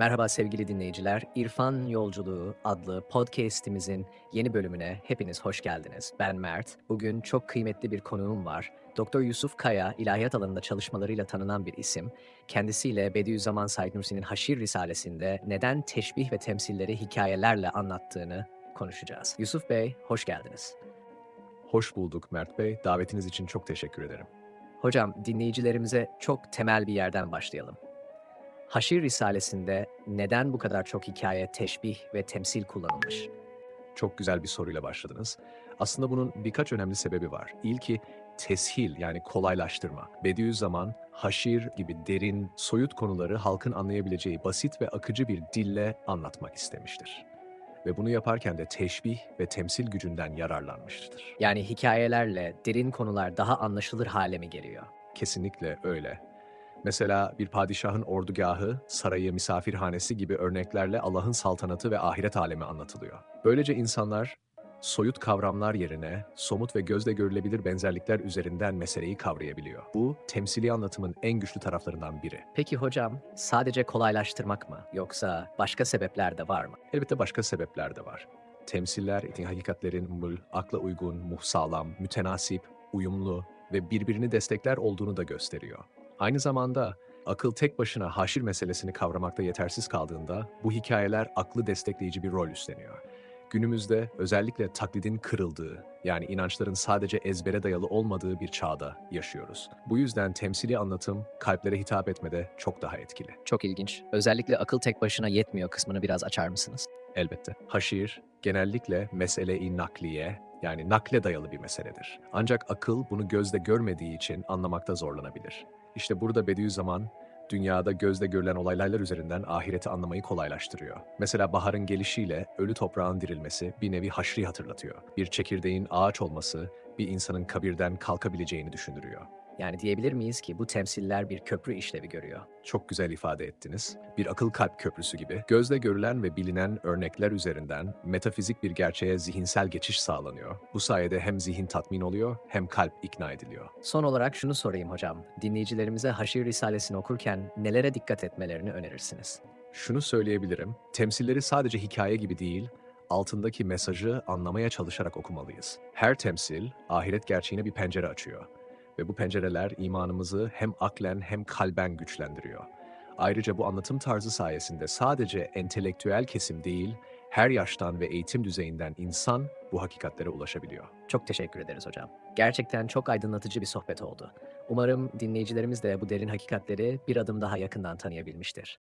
Merhaba sevgili dinleyiciler. İrfan Yolculuğu adlı podcast'imizin yeni bölümüne hepiniz hoş geldiniz. Ben Mert. Bugün çok kıymetli bir konuğum var. Doktor Yusuf Kaya, ilahiyat alanında çalışmalarıyla tanınan bir isim. Kendisiyle Bediüzzaman Said Nursi'nin Haşir Risalesi'nde neden teşbih ve temsilleri hikayelerle anlattığını konuşacağız. Yusuf Bey, hoş geldiniz. Hoş bulduk Mert Bey. Davetiniz için çok teşekkür ederim. Hocam, dinleyicilerimize çok temel bir yerden başlayalım. Haşir Risalesi'nde neden bu kadar çok hikaye, teşbih ve temsil kullanılmış? Çok güzel bir soruyla başladınız. Aslında bunun birkaç önemli sebebi var. İlki teshil yani kolaylaştırma. Bediüzzaman, haşir gibi derin, soyut konuları halkın anlayabileceği basit ve akıcı bir dille anlatmak istemiştir. Ve bunu yaparken de teşbih ve temsil gücünden yararlanmıştır. Yani hikayelerle derin konular daha anlaşılır hale mi geliyor? Kesinlikle öyle. Mesela bir padişahın ordugahı, sarayı, misafirhanesi gibi örneklerle Allah'ın saltanatı ve ahiret alemi anlatılıyor. Böylece insanlar soyut kavramlar yerine somut ve gözle görülebilir benzerlikler üzerinden meseleyi kavrayabiliyor. Bu temsili anlatımın en güçlü taraflarından biri. Peki hocam, sadece kolaylaştırmak mı yoksa başka sebepler de var mı? Elbette başka sebepler de var. Temsiller, etin hakikatlerin mul, akla uygun, muhsağlam, mütenasip, uyumlu ve birbirini destekler olduğunu da gösteriyor. Aynı zamanda akıl tek başına haşir meselesini kavramakta yetersiz kaldığında bu hikayeler aklı destekleyici bir rol üstleniyor. Günümüzde özellikle taklidin kırıldığı, yani inançların sadece ezbere dayalı olmadığı bir çağda yaşıyoruz. Bu yüzden temsili anlatım kalplere hitap etmede çok daha etkili. Çok ilginç. Özellikle akıl tek başına yetmiyor kısmını biraz açar mısınız? Elbette. Haşir genellikle mesele-i nakliye yani nakle dayalı bir meseledir. Ancak akıl bunu gözle görmediği için anlamakta zorlanabilir. İşte burada Bediüzzaman dünyada gözle görülen olaylar üzerinden ahireti anlamayı kolaylaştırıyor. Mesela baharın gelişiyle ölü toprağın dirilmesi bir nevi haşri hatırlatıyor. Bir çekirdeğin ağaç olması bir insanın kabirden kalkabileceğini düşündürüyor. Yani diyebilir miyiz ki bu temsiller bir köprü işlevi görüyor? Çok güzel ifade ettiniz. Bir akıl kalp köprüsü gibi gözle görülen ve bilinen örnekler üzerinden metafizik bir gerçeğe zihinsel geçiş sağlanıyor. Bu sayede hem zihin tatmin oluyor hem kalp ikna ediliyor. Son olarak şunu sorayım hocam. Dinleyicilerimize Haşir Risalesini okurken nelere dikkat etmelerini önerirsiniz? Şunu söyleyebilirim. Temsilleri sadece hikaye gibi değil, altındaki mesajı anlamaya çalışarak okumalıyız. Her temsil ahiret gerçeğine bir pencere açıyor ve bu pencereler imanımızı hem aklen hem kalben güçlendiriyor. Ayrıca bu anlatım tarzı sayesinde sadece entelektüel kesim değil, her yaştan ve eğitim düzeyinden insan bu hakikatlere ulaşabiliyor. Çok teşekkür ederiz hocam. Gerçekten çok aydınlatıcı bir sohbet oldu. Umarım dinleyicilerimiz de bu derin hakikatleri bir adım daha yakından tanıyabilmiştir.